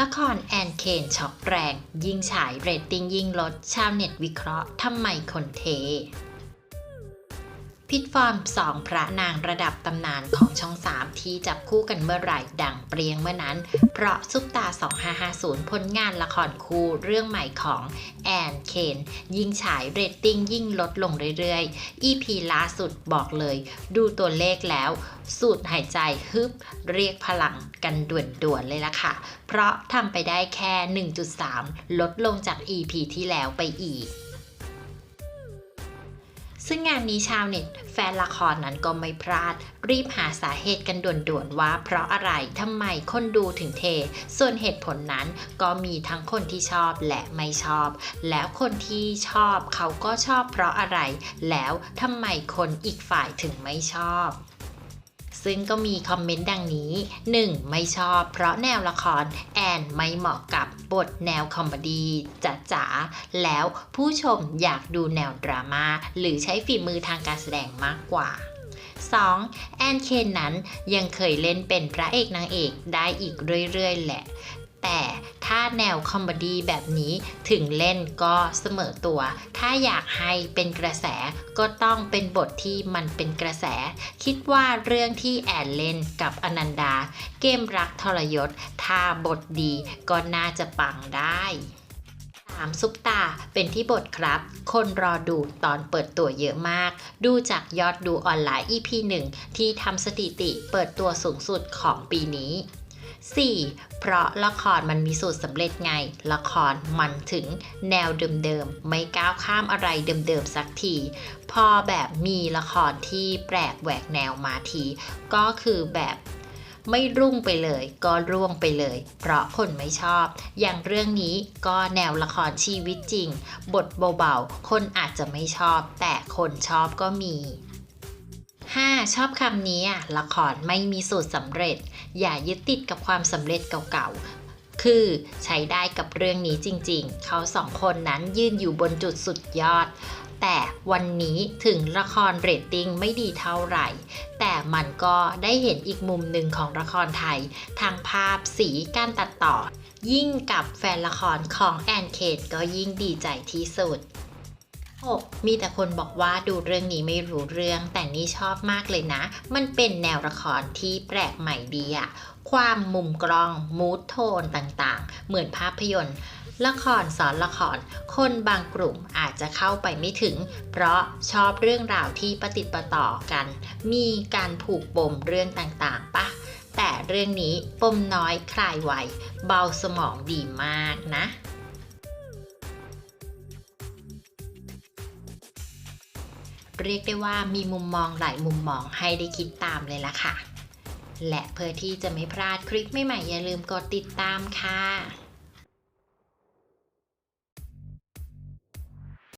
ละครแอนเคนช็อกแรง ยิ่งฉายเรตติ้งยิ่งลด ชาวเน็ตวิเคราะห์ทำไมคนเท พิทฟอร์มสองพระนางระดับตำนานของช่องสาม ที่จับคู่กันเมื่อไหร่ดังเปรียงเมื่อนั้น เพราะซุปตา 2550 ผลงานละครคู่เรื่องใหม่ของแอนเคนยิ่งฉายเรตติ้งยิ่งลดลงเรื่อยๆ EP ล่าสุดบอกเลย ดูตัวเลขแล้ว สูดหายใจฮึบเรียกพลังกันด่วนๆเลยล่ะค่ะ เพราะทำไปได้แค่ 1.3 ลดลงจาก EP ที่แล้วไปอีก ซึ่งงานนี้ชาวเน็ตแฟนละครนั้นก็ไม่พลาด รีบหาสาเหตุกันด่วนๆว่า เพราะอะไรทำไมคนดูถึงเท ส่วนเหตุผลนั้นก็มีทั้งคนที่ชอบและไม่ชอบ แล้วคนที่ชอบเขาก็ชอบเพราะอะไร แล้วทำไมคนอีกฝ่ายถึงไม่ชอบ ซึ่งก็มีคอมเมนต์ดังนี้ 1. ไม่ชอบเพราะแนวละครแอนไม่เหมาะกับบทแนวคอมเมดี้จ๋าๆ แล้วผู้ชมอยากดูแนวดราม่าหรือใช้ฝีมือทางการแสดงมากกว่า 2. แอนเคนนั้นยังเคยเล่นเป็นพระเอกนางเอกได้อีกเรื่อยๆ แหละ แต่ถ้าแนวคอมเมดี้แบบนี้ถึงเล่นก็เสมอตัว ถ้าอยากให้เป็นกระแสก็ต้องเป็นบทที่มันเป็นกระแส คิดว่าเรื่องที่แอนเล่นกับอนันดา เกมรักทรยศ ถ้าบทดีก็น่าจะปังได้ 3. ซุปตาเป็นที่บทครับ คนรอดูตอนเปิดตัวเยอะมาก ดูจากยอดดูออนไลน์ EP 1 ที่ทำสถิติเปิดตัวสูงสุดของปีนี้ 4. เพราะละครมันมีสูตรสำเร็จไง ละครมันถึงแนวเดิมๆ ไม่ก้าวข้ามอะไรเดิมๆ สักที พอแบบมีละครที่แปลกแหวกแนวมาที ก็คือแบบไม่รุ่งไปเลยก็ร่วงไปเลย เพราะคนไม่ชอบ อย่างเรื่องนี้ก็แนวละครชีวิตจริง บทเบาๆ คนอาจจะไม่ชอบ แต่คนชอบก็มี 5. ชอบคำนี้อะละครไม่มีสูตรสำเร็จ อย่ายึดติดกับความสำเร็จเก่าๆ คือใช้ได้กับเรื่องนี้จริงๆ เขาสองคนนั้นยืนอยู่บนจุดสุดยอด แต่วันนี้ถึงละครเรตติ้งไม่ดีเท่าไหร่ แต่มันก็ได้เห็นอีกมุมหนึ่งของละครไทย ทางภาพสีการตัดต่อ ยิ่งกับแฟนละครของแอนเคนก็ยิ่งดีใจที่สุด 6. มีแต่คนบอกว่าดูเรื่องนี้ไม่รู้เรื่อง แต่นี่ชอบมากเลยนะ มันเป็นแนวละครที่แปลกใหม่ดีอะความมุมกล้อง มูทโทนต่างๆ เหมือนภาพยนตร์ ละครสอนละคร คนบางกลุ่มอาจจะเข้าไปไม่ถึง เพราะชอบเรื่องราวที่ประติดประต่อกัน มีการผูกปมเรื่องต่างๆปะแต่เรื่องนี้ปมน้อยคลายไวเบาสมองดีมากนะ เรียกได้ว่ามีมุมมองหลายมุมมองให้ได้คิดตามเลยล่ะค่ะ และเพื่อที่จะไม่พลาดคลิปใหม่ๆอย่าลืมกดติดตามค่ะ